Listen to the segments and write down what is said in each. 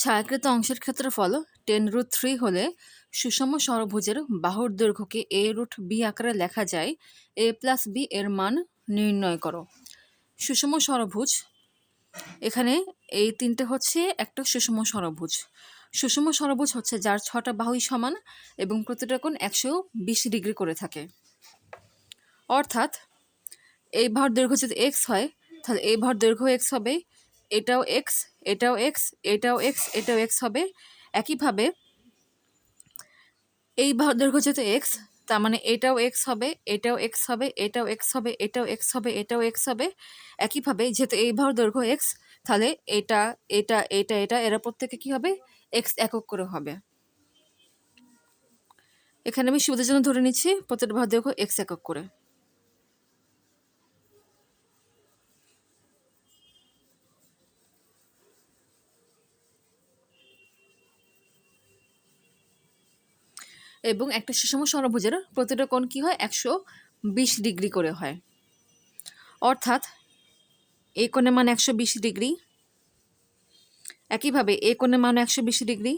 ছায়াকৃত অংশের ক্ষেত্রফল ten root three হলে সুষম ষড়ভুজের বাহুর দৈর্ঘ্যকে এ রুট বি আকারে লেখা যায় এ প্লাস বি এর মান নির্ণয় করো। সুষম ষড়ভুজ এখানে এই তিনটে হচ্ছে একটা সুষম ষড়ভুজ সুষম ষড়ভুজ হচ্ছে যার ছটা বাহুই সমান এবং প্রতিটা কোণ একশো বিশ ডিগ্রি করে থাকে। অর্থাৎ এই বাহুর দৈর্ঘ্য যদি এক্স হয়, তাহলে এই বাহুর দৈর্ঘ্য এক্স হবে, এটাও এক্স এটাও এক্স এটাও এক্স এটাও এক্স হবে। একইভাবে এই দৈর্ঘ্য যেহেতু এক্স তার মানে এটাও এক্স হবে, এটাও এক্স হবে, এটাও এক্স হবে, এটাও এক্স হবে, এটাও এক্স হবে। একইভাবে যেহেতু এই বাহুর দৈর্ঘ্য এক্স তাহলে এটা এটা এটা এটা, এরা প্রত্যেকে কি হবে? এক্স একক করে হবে। এখানে আমি সুবিধার জন্য ধরে নিচ্ছি, প্রত্যেকটা বাহুর দৈর্ঘ্য এক্স একক করে। এবং একটা সুষম ষড়ভুজের প্রতিটা কোণ কী হয়? একশো বিশ ডিগ্রি করে হয়। অর্থাৎ এই কোণের মান একশো বিশ ডিগ্রি। একইভাবে এই কোণের মান একশো বিশ ডিগ্রি।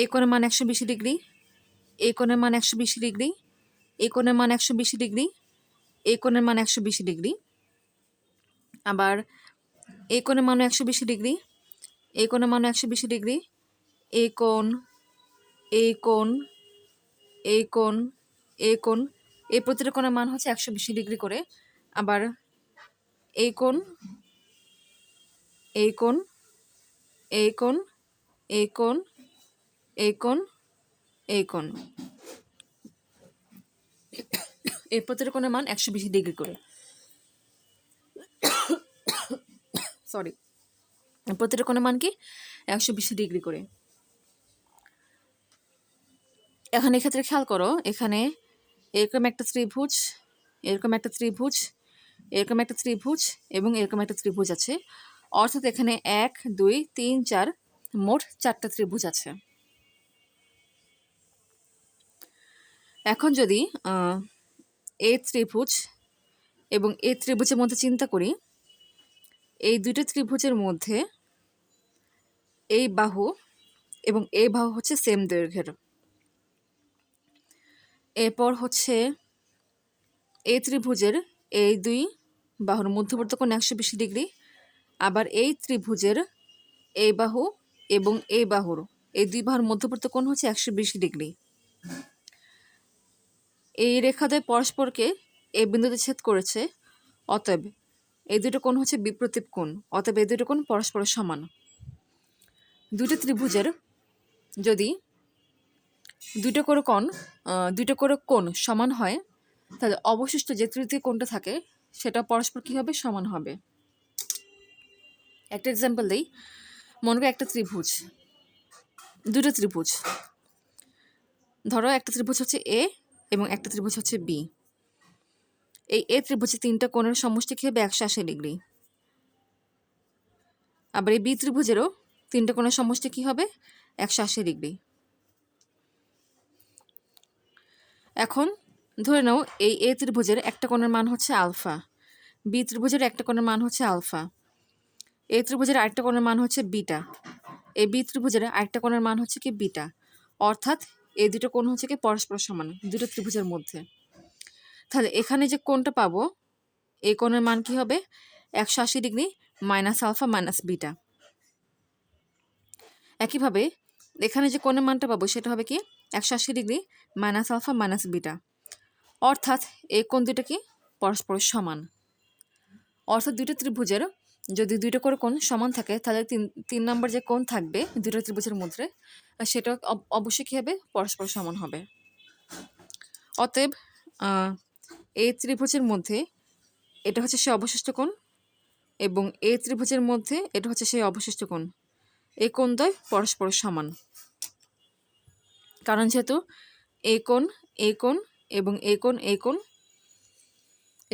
এই কোণের মান একশো বিশ ডিগ্রি। এই কোণের মান একশো বিশ ডিগ্রি। এই কোণের মান একশো বিশ ডিগ্রি। এই কোণের মান একশো বিশ ডিগ্রি। আবার এই কোণের মান একশো বিশ ডিগ্রি। এই কোণের মান একশো বিশ ডিগ্রি। এই কোণ এই কোণ এই কোণ এই কোণ এই প্রতিটা কোণের মান হচ্ছে একশো বিশ ডিগ্রি করে। আবার এই কোণ এই কোণ এই কোণ এই কোণ এই কোণ এই কোণ এই প্রতিটা কোণের মান একশো বিশ ডিগ্রি করে। সরি প্রতিটা কোণের মান কি? একশো বিশ ডিগ্রি করে। এখন এক্ষেত্রে খেয়াল করো, এখানে এরকম একটা ত্রিভুজ, এরকম একটা ত্রিভুজ, এরকম একটা ত্রিভুজ এবং এরকম একটা ত্রিভুজ আছে। অর্থাৎ এখানে এক, দুই, তিন, চার, মোট চারটা ত্রিভুজ আছে। এখন যদি এ ত্রিভুজ এবং এ ত্রিভুজের মধ্যে চিন্তা করি, এই দুটো ত্রিভুজের মধ্যে এই বাহু এবং এই বাহু হচ্ছে সেম দৈর্ঘ্যের। এরপর হচ্ছে এই ত্রিভুজের এই দুই বাহুর মধ্যবর্তী কোণ একশো বিশ ডিগ্রি, আবার এই ত্রিভুজের এই বাহু এবং এই বাহুর এই দুই বাহুর মধ্যবর্তী কোণ হচ্ছে একশো বিশ ডিগ্রি। এই রেখাদ্বয় পরস্পরকে এই বিন্দুতে ছেদ করেছে, অতএব এই দুটো কোণ হচ্ছে বিপ্রতীপ কোণ, অতএব এই দুটো কোণ পরস্পর সমান। দুটো ত্রিভুজের যদি দুটো করে কোণ দুটো করে কোণ সমান হয়, তাহলে অবশিষ্ট যে তৃতীয় কোণটা থাকে, সেটা পরস্পর কী হবে সমান হবে? একটা এক্সাম্পল দিই, মনে করি একটা ত্রিভুজ, দুটো ত্রিভুজ। ধরো একটা ত্রিভুজ হচ্ছে এ এবং একটা ত্রিভুজ হচ্ছে বি এই এ ত্রিভুজে তিনটা কোণের সমষ্টি কী হবে একশো আশি ডিগ্রি? আবার এই বি ত্রিভুজেরও তিনটা কোণের সমষ্টি কী হবে? একশো আশি ডিগ্রি। এখন ধরে নাও এই এ ত্রিভুজের একটা কোণের মান হচ্ছে আলফা, বি ত্রিভুজের একটা কোণের মান হচ্ছে আলফা, এ ত্রিভুজের আরেকটা কোণের মান হচ্ছে বিটা, এই বি ত্রিভুজের আরেকটা কোণের মান হচ্ছে কি বিটা, অর্থাৎ এই দুটো কোণ হচ্ছে কি পরস্পর সমান, দুটো ত্রিভুজের মধ্যে। তাহলে এখানে যে কোণটা পাবো, এই কোণের মান কি হবে? একশো আশি degree minus alpha minus beta. একইভাবে এখানে যে কোণের মানটা পাবো, সেটা হবে কি? একশো আশি degree minus alpha minus beta. অর্থাৎ এই কোণ দুটো কি? পরস্পর সমান। অর্থাৎ দুটো ত্রিভুজের যদি দুইটা করে কোণ সমান থাকে, তাহলে তিন তিন নম্বর যে কোণ থাকবে দুটো ত্রিভুজের মধ্যে, সেটা অবশ্যই কী হবে? পরস্পর সমান হবে। অতএব এই ত্রিভুজের মধ্যে এটা হচ্ছে সে অবশিষ্ট কোণ এবং এই ত্রিভুজের মধ্যে এটা হচ্ছে সেই অবশিষ্ট কোণ। এই কোণ দ্বয় পরস্পর সমান। কারণ যেহেতু এই কোণ কোণ এবং এই কোণ এই কোণ।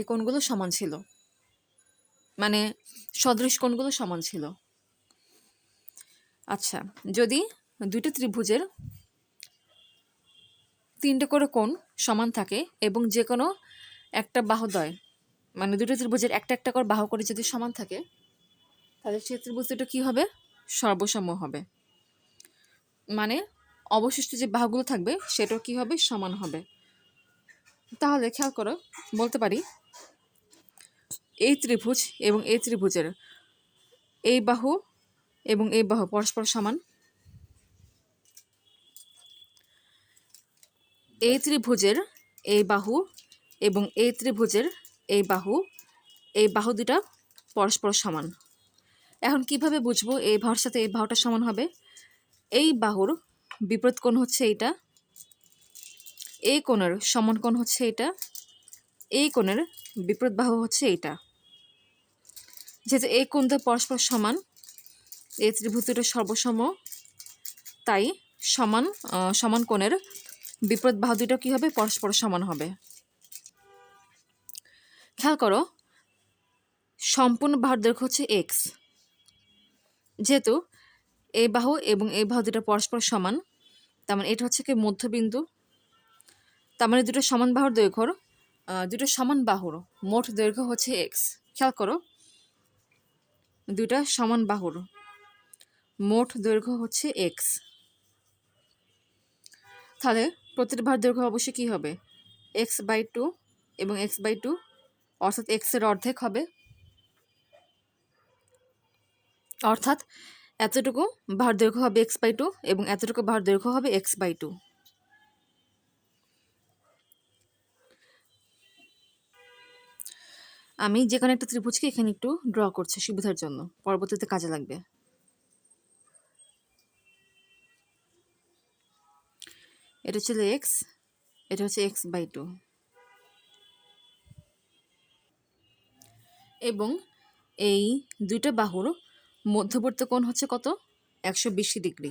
কোণগুলো সমান ছিল। মানে সদৃশ কোণগুলো সমান ছিল। আচ্ছা যদি দুইটা ত্রিভুজের তিনটে করে কোণ সমান থাকে এবং যে কোনো একটা বাহুদয় মানে দুটো ত্রিভুজের একটা একটা করে বাহু করে যদি সমান থাকে, তাহলে সেই ত্রিভুজ দুটো কী হবে? সর্বসম হবে। মানে অবশিষ্ট যে বাহুগুলো থাকবে সেটাও কী হবে? সমান হবে। তাহলে খেয়াল করো, বলতে পারি, এই ত্রিভুজ এবং এই ত্রিভুজের এই বাহু এবং এই বাহু পরস্পর সমান। এই ত্রিভুজের এই বাহু এবং এই ত্রিভুজের এই বাহু এই বাহু দুটা পরস্পর সমান। এখন কীভাবে বুঝব এই বাহুর সাথে এই বাহুটা সমান হবে? এই বাহুর বিপরীত কোণ হচ্ছে এইটা। এই কোণের সমান কোণ হচ্ছে এটা এই কোণের বিপরীত বাহু হচ্ছে এইটা। যেহেতু এই কোণটা পরস্পর সমান এই ত্রিভুজ দুটো সর্বসম, তাই সমান সমান কোণের বিপরীত বাহু দুটো কী হবে? পরস্পর সমান হবে। খেয়াল করো, সম্পূর্ণ বাহুর দৈর্ঘ্য হচ্ছে এক্স যেহেতু এই বাহু এবং এই বাহু দুটো পরস্পর সমান। তার মানে এটা হচ্ছে কি মধ্যবিন্দু। তার মানে দুটো সমান বাহুর দৈর্ঘ্যর আহ, দুটো সমান বাহুর। মোট দৈর্ঘ্য হচ্ছে এক্স খেয়াল করো দুটা সমান বাহুর। মোট দৈর্ঘ্য হচ্ছে এক্স তাহলে প্রতিটি বাহুর দৈর্ঘ্য অবশ্যই কী হবে? এক্স বাই টু এবং এক্স বাই টু অর্থাৎ এক্সের অর্ধেক হবে। অর্থাৎ এতটুকু বাহুর দৈর্ঘ্য হবে এক্স বাই টু এবং এতটুকু বাহুর দৈর্ঘ্য হবে এক্স বাই টু আমি যে কোনো একটা ত্রিভুজকে এখানে একটু ড্র করছি সুবিধার জন্য। পরবর্তীতে কাজে লাগবে। এটা ছিল এক্স এটা হচ্ছে এক্স বাই টু এবং এই দুইটা বাহুর মধ্যবর্তী কোণ হচ্ছে কত? একশো বিশ ডিগ্রি।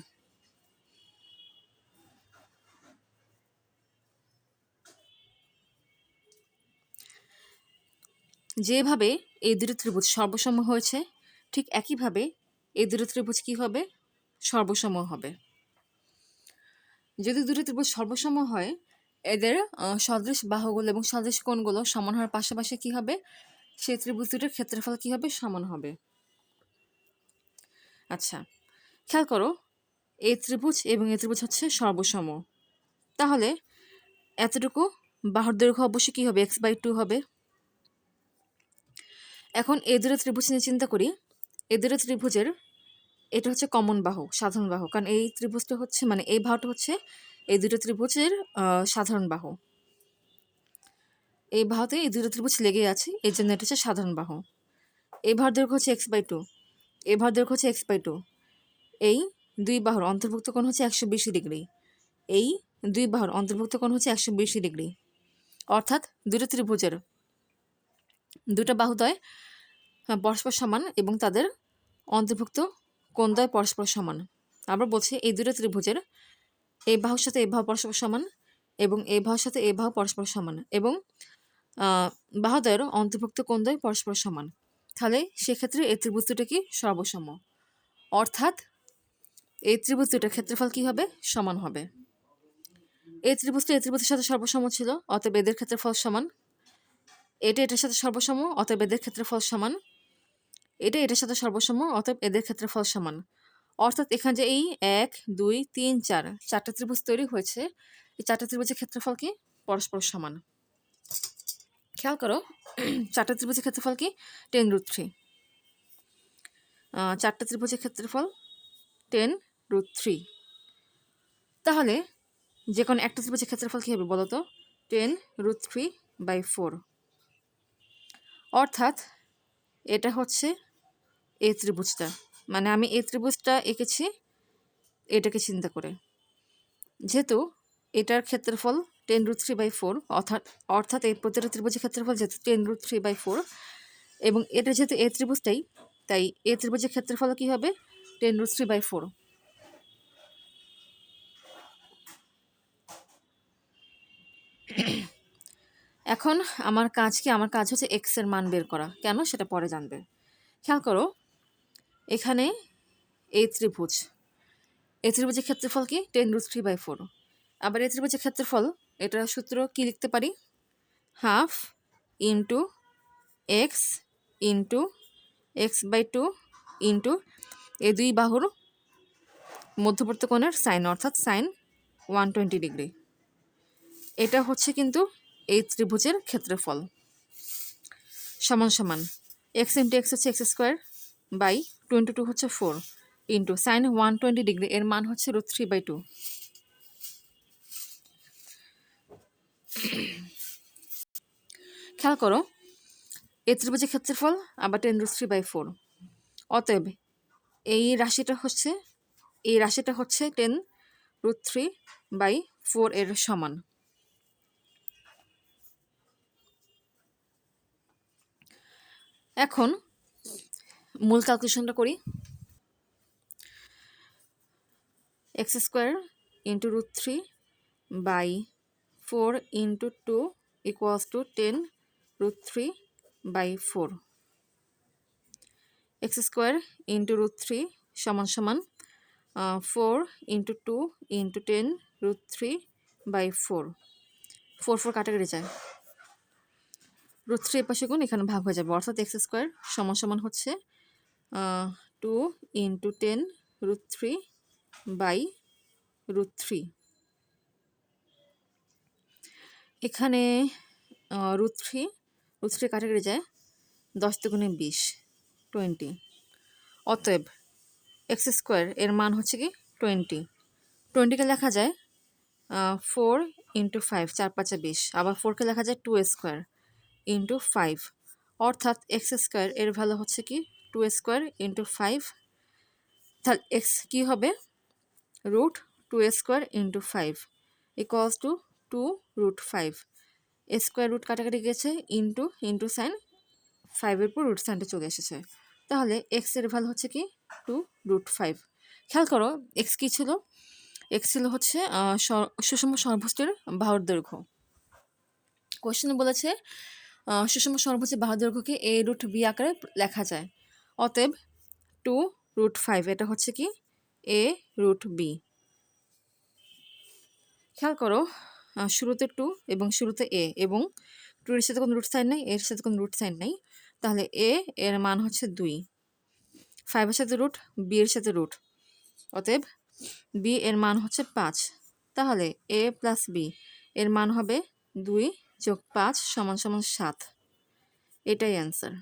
যেভাবে এই দুটো ত্রিভুজ সর্বসম হয়েছে, ঠিক একইভাবে এই দুটো ত্রিভুজ কী হবে? সর্বসম হবে। যদি দুটো ত্রিভুজ সর্বসম হয়, এদের সদৃশ বাহুগুলো এবং সদৃশ কোণগুলো সমান হওয়ার পাশাপাশি কী হবে? সেই ত্রিভুজ দুটোর ক্ষেত্রফল কী হবে? সমান হবে। আচ্ছা খেয়াল করো এই ত্রিভুজ এবং এই ত্রিভুজ হচ্ছে সর্বসম। তাহলে, এতটুকু বাহুর দৈর্ঘ্য অবশ্যই কী হবে? এক্স বাই টু হবে। এখন এই দুটো ত্রিভুজ নিয়ে চিন্তা করি। এই দুটো ত্রিভুজের, এটা হচ্ছে কমন বাহু, সাধারণ বাহু। কারণ এই ত্রিভুজটা হচ্ছে মানে এই বাহুটা হচ্ছে এই দুটো ত্রিভুজের সাধারণ বাহু। এই বাহুতে এই দুটো ত্রিভুজ লেগে আছে এই জন্য এটা হচ্ছে সাধারণ বাহু। এই ভার দৈর্ঘ্য হচ্ছে এক্স বাই টু এই ভার দৈর্ঘ্য হচ্ছে এক্স বাই টু এই দুই বাহুর অন্তর্ভুক্ত কোণ হচ্ছে একশো বিশ ডিগ্রি। এই দুই বাহুর অন্তর্ভুক্ত কোণ হচ্ছে একশো বিশ ডিগ্রি। অর্থাৎ দুটো ত্রিভুজের দুটো বাহুদয় হ্যাঁ, পরস্পর সমান এবং তাদের অন্তর্ভুক্ত কোণদ্বয় পরস্পর সমান। আবার বলছি এই দুটো ত্রিভুজের এই বাহুর সাথে এই বাহু পরস্পর সমান এবং এই বাহুর সাথে এই বাহু পরস্পর সমান এবং আহ, বাহুদ্বয়ের অন্তর্ভুক্ত কোণদ্বয় পরস্পর সমান। তাহলে সেক্ষেত্রে এই ত্রিভুজ দুটো কি সর্বসম? অর্থাৎ এই ত্রিভুজ দুটোর ক্ষেত্রফল কি হবে? সমান হবে। এই ত্রিভুজটা এই ত্রিভুজের সাথে সর্বসম ছিল, অতএব এদের ক্ষেত্রফল সমান। এটা এটার সাথে সর্বসম, অতএব এদের ক্ষেত্রফল সমান। এটা এটার সাথে সর্বসম, অতএব এদের ক্ষেত্রফল সমান। অর্থাৎ এখানে যে এই এক, দুই, তিন, চার, চারটা ত্রিভুজ তৈরি হয়েছে, এই চারটা ত্রিভুজের ক্ষেত্রফল কি? পরস্পর সমান। খেয়াল করো, চারটা ত্রিভুজের ক্ষেত্রফল কি? টেন রুট থ্রি চারটা ত্রিভুজের ক্ষেত্রফল টেন রুট থ্রি তাহলে যে কোনো একটা ত্রিভুজের ক্ষেত্রফল কী হবে বলো তো ten root three by four অর্থাৎ এটা হচ্ছে এ ত্রিভুজটা। মানে আমি এ ত্রিভুজটা এঁকেছি, এটাকে চিন্তা করে। যেহেতু এটার ক্ষেত্রফল ten root three by four অর্থাৎ অর্থাৎ এই প্রতিটা ত্রিভুজের ক্ষেত্রফল যেহেতু ten root three by four এবং এটা যেহেতু এ ত্রিভুজটাই তাই এ ত্রিভুজের ক্ষেত্রফল কী হবে? Ten root three by four. এখন আমার কাজ কি? আমার কাজ হচ্ছে এক্সের মান বের করা। কেন? সেটা পরে জানবে। খেয়াল করো, এখানে এই ত্রিভুজ এই ত্রিভুজের ক্ষেত্রফল কি? Ten root three by four. আবার এই ত্রিভুজের ক্ষেত্রফল এটার সূত্র কি লিখতে পারি? Half into x into x by two into এ দুই বাহুর মধ্যবর্তী কোণের সাইন, অর্থাৎ সাইন ওয়ান টোয়েন্টি ডিগ্রি। এটা হচ্ছে কিন্তু এই ত্রিভুজের ক্ষেত্রফল। সমান সমান এক্স ইন্টু এক্স হচ্ছে x square by two into two হচ্ছে four into sine one twenty degree, এর মান হচ্ছে রুট থ্রি বাই টু। খেয়াল করো এই ত্রিভুজের ক্ষেত্রফল আবার ten root three by four অতএব, এই রাশিটা হচ্ছে, এই রাশিটা হচ্ছে ten root three by four এর সমান। এখন, মূল ক্যালকুলেশনটা করি। X square into root three by four into two equals to ten root three by four x square into root three সমান সমান four into two into ten root three by four four four কাটাকাটি যায়। Root three এপাশে গুণ এখানে ভাগ হয়ে যাবে। অর্থাৎ এক্স স্কোয়ার সমান সমান হচ্ছে two into ten root three by root three এখানে রুট থ্রি রুট থ্রি কাটাকাটি যায় দশ দুগুণে বিশ টোয়েন্টি অতএব এক্স স্কোয়ার এর মান হচ্ছে কি টোয়েন্টি টোয়েন্টিকে লেখা যায় ফোর ইন্টু ফাইভ চার পাঁচে বিশ। আবার ফোরকে লেখা যায় টু স্কোয়ার ইন্টু ফাইভ অর্থাৎ এক্স স্কোয়ার এর ভ্যালু হচ্ছে কি টু স্কোয়ার ইন্টু ফাইভ তাহলে এক্স কী হবে? Root two square into five equals to two root five square root কাটাকাটি গেছে ইন্টু ইন্টু সাইন ফাইভের পর রুট সাইনটা চলে এসেছে। তাহলে এক্সের ভ্যালু হচ্ছে কি? টু রুট ফাইভ খেয়াল করো এক্স কী ছিল? এক্স ছিল হচ্ছে সুষম সর্বোচ্চের বাহুর দৈর্ঘ্য। কোয়েশ্চেনে বলেছে সুষম সর্বোচ্চ বাহুর দৈর্ঘ্যকে এ রুট বি আকারে লেখা যায়। অতএব টু রুট ফাইভ এটা হচ্ছে কি? এ রুট বি খেয়াল করো শুরুতে টু এবং শুরুতে এ এবং টু এর সাথে কোনো রুট সাইন নেই এর সাথে কোনো রুট সাইন নেই। তাহলে এ এর মান হচ্ছে দুই। ফাইভের সাথে রুট, বি এর সাথে রুট। অতএব বি এর মান হচ্ছে পাঁচ। তাহলে এ প্লাস বি এর মান হবে দুই যোগ পাঁচ সমান সমান সাত। এটাই অ্যান্সার।